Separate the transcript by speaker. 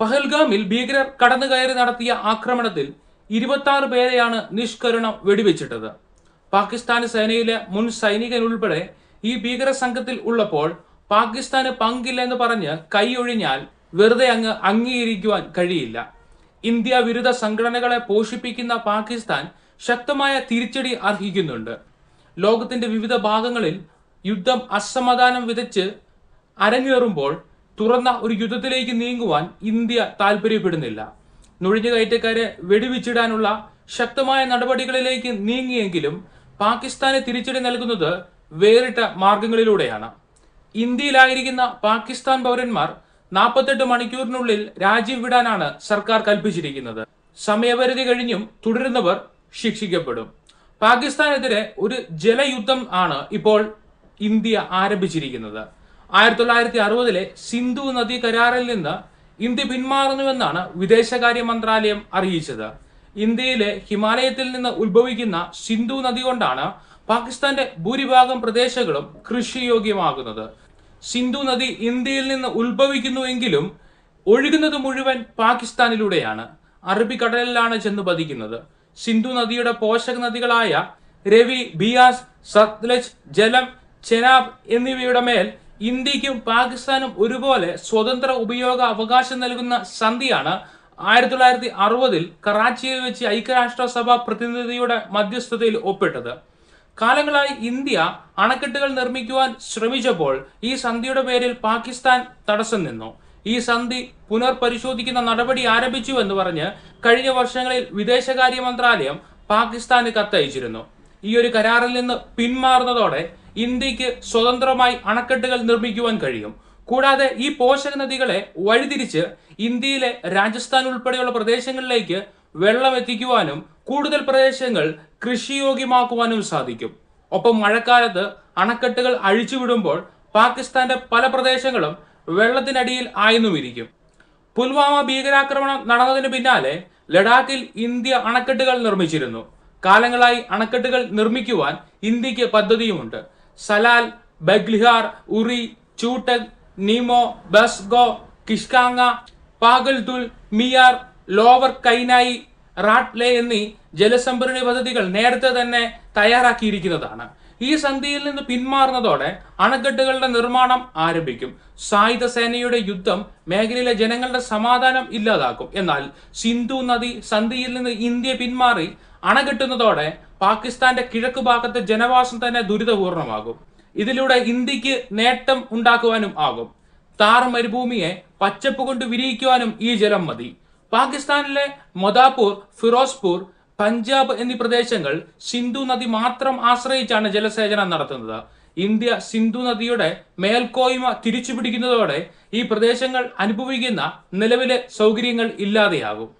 Speaker 1: പഹൽഗാമിൽ ഭീകരർ കടന്നുകയറി നടത്തിയ ആക്രമണത്തിൽ ഇരുപത്തി പേരെയാണ് നിഷ്കരുണം വെടിവെച്ചിട്ടത്. പാകിസ്ഥാൻ സേനയിലെ മുൻ സൈനികൻ ഉൾപ്പെടെ ഈ ഭീകര സംഘത്തിൽ ഉള്ളപ്പോൾ പാകിസ്ഥാന് പങ്കില്ലെന്ന് പറഞ്ഞ് കൈയൊഴിഞ്ഞാൽ വെറുതെ അങ്ങ് അംഗീകരിക്കുവാൻ കഴിയില്ല. ഇന്ത്യ വിരുദ്ധ സംഘടനകളെ പോഷിപ്പിക്കുന്ന പാകിസ്ഥാൻ ശക്തമായ തിരിച്ചടി അർഹിക്കുന്നുണ്ട്. ലോകത്തിന്റെ വിവിധ ഭാഗങ്ങളിൽ യുദ്ധം അസമാധാനം വിതച്ച് അരങ്ങേറുമ്പോൾ തുറന്ന ഒരു യുദ്ധത്തിലേക്ക് നീങ്ങുവാൻ ഇന്ത്യ താല്പര്യപ്പെടുന്നില്ല. നുഴഞ്ഞു കയറ്റക്കാരെ വെടിവെച്ചിടാനുള്ള ശക്തമായ നടപടികളിലേക്ക് നീങ്ങിയെങ്കിലും പാകിസ്ഥാന് തിരിച്ചടി നൽകുന്നത് വേറിട്ട മാർഗങ്ങളിലൂടെയാണ്. ഇന്ത്യയിലായിരിക്കുന്ന പാകിസ്ഥാൻ പൗരന്മാർ നാൽപ്പത്തെട്ട് മണിക്കൂറിനുള്ളിൽ രാജ്യം വിടാനാണ് സർക്കാർ കൽപ്പിച്ചിരിക്കുന്നത്. സമയപരിധി കഴിഞ്ഞും തുടരുന്നവർ ശിക്ഷിക്കപ്പെടും. പാകിസ്ഥാനെതിരെ ഒരു ജലയുദ്ധം ആണ് ഇപ്പോൾ ഇന്ത്യ ആരംഭിച്ചിരിക്കുന്നത്. ആയിരത്തി തൊള്ളായിരത്തി അറുപതിലെ സിന്ധു നദി കരാറിൽ നിന്ന് ഇന്ത്യ പിന്മാറുന്നുവെന്നാണ് വിദേശകാര്യ മന്ത്രാലയം അറിയിച്ചത്. ഇന്ത്യയിലെ ഹിമാലയത്തിൽ നിന്ന് ഉത്ഭവിക്കുന്ന സിന്ധു നദി കൊണ്ടാണ് പാകിസ്ഥാന്റെ ഭൂരിഭാഗം പ്രദേശങ്ങളും കൃഷിയോഗ്യമാകുന്നത്. സിന്ധു നദി ഇന്ത്യയിൽ നിന്ന് ഉത്ഭവിക്കുന്നുവെങ്കിലും ഒഴുകുന്നത് മുഴുവൻ പാകിസ്ഥാനിലൂടെയാണ്. അറബിക്കടലിലാണ് ചെന്ന് പതിക്കുന്നത്. സിന്ധു നദിയുടെ പോഷക നദികളായ രവി ബിയാസ് സത്ലജ് ജലം ചെനാബ് എന്നിവയുടെ മേൽ ഇന്ത്യക്കും പാകിസ്ഥാനും ഒരുപോലെ സ്വതന്ത്ര ഉപയോഗ അവകാശം നൽകുന്ന സന്ധിയാണ് ആയിരത്തി തൊള്ളായിരത്തി അറുപതിൽ കറാച്ചിയിൽ വെച്ച് ഐക്യരാഷ്ട്രസഭ പ്രതിനിധിയുടെ മധ്യസ്ഥതയിൽ ഒപ്പിട്ടത്. കാലങ്ങളായി ഇന്ത്യ അണക്കെട്ടുകൾ നിർമ്മിക്കുവാൻ ശ്രമിച്ചപ്പോൾ ഈ സന്ധിയുടെ പേരിൽ പാകിസ്ഥാൻ തടസ്സം നിന്നു. ഈ സന്ധി പുനർപരിശോധിക്കുന്ന നടപടി ആരംഭിച്ചു എന്ന് പറഞ്ഞ് കഴിഞ്ഞ വർഷങ്ങളിൽ വിദേശകാര്യ മന്ത്രാലയം പാകിസ്ഥാന് കത്തയച്ചിരുന്നു. ഈ ഒരു കരാറിൽ നിന്ന് പിന്മാറുന്നതോടെ ഇന്ത്യയ്ക്ക് സ്വതന്ത്രമായി അണക്കെട്ടുകൾ നിർമ്മിക്കുവാൻ കഴിയും. കൂടാതെ ഈ പോഷക നദികളെ വഴിതിരിച്ച് ഇന്ത്യയിലെ രാജസ്ഥാൻ ഉൾപ്പെടെയുള്ള പ്രദേശങ്ങളിലേക്ക് വെള്ളം എത്തിക്കുവാനും കൂടുതൽ പ്രദേശങ്ങൾ കൃഷിയോഗ്യമാക്കുവാനും സാധിക്കും. ഒപ്പം മഴക്കാലത്ത് അണക്കെട്ടുകൾ അഴിച്ചുവിടുമ്പോൾ പാകിസ്ഥാന്റെ പല പ്രദേശങ്ങളും വെള്ളത്തിനടിയിൽ ആയെന്നുമിരിക്കും. പുൽവാമ ഭീകരാക്രമണം നടന്നതിന് പിന്നാലെ ലഡാക്കിൽ ഇന്ത്യ അണക്കെട്ടുകൾ നിർമ്മിച്ചിരുന്നു. കാലങ്ങളായി അണക്കെട്ടുകൾ നിർമ്മിക്കുവാൻ ഇന്ത്യയ്ക്ക് പദ്ധതിയുമുണ്ട്. സലാൽ ബഗ്ലിഹാർ ഉറി ചൂട്ടക് നീമോ ബസ്ഗോ കിഷ്കാങ്ങ പാഗൽതുൽ മിയാർ ലോവർ കൈനായി റാട്ട്ലെ എന്നീ ജലസംഭരണി പദ്ധതികൾ നേരത്തെ തന്നെ തയ്യാറാക്കിയിരിക്കുന്നതാണ്. ഈ സന്ധിയിൽ നിന്ന് പിന്മാറുന്നതോടെ അണക്കെട്ടുകളുടെ നിർമ്മാണം ആരംഭിക്കും. സായുധ സേനയുടെ യുദ്ധം മേഖലയിലെ ജനങ്ങളുടെ സമാധാനം ഇല്ലാതാക്കും. എന്നാൽ സിന്ധു നദി സന്ധിയിൽ നിന്ന് ഇന്ത്യ പിന്മാറി അണകെട്ടുന്നതോടെ പാകിസ്ഥാന്റെ കിഴക്ക് ഭാഗത്തെ ജനവാസം തന്നെ ദുരിതപൂർണമാകും. ഇതിലൂടെ ഇന്ത്യയ്ക്ക് നേട്ടം ഉണ്ടാക്കുവാനും ആകും. താർ മരുഭൂമിയെ പച്ചപ്പ് കൊണ്ട് വിരിയിക്കുവാനും ഈ ജലം മതി. പാകിസ്ഥാനിലെ മൊദാപൂർ ഫിറോസ്പൂർ പഞ്ചാബ് എന്നീ പ്രദേശങ്ങൾ സിന്ധു നദി മാത്രം ആശ്രയിച്ചാണ് ജലസേചനം നടത്തുന്നത്. ഇന്ത്യ സിന്ധു നദിയുടെ മേൽക്കോയ്മ തിരിച്ചുപിടിക്കുന്നതോടെ ഈ പ്രദേശങ്ങൾ അനുഭവിക്കുന്ന നിലവിലെ സൗകര്യങ്ങൾ ഇല്ലാതെയാകും.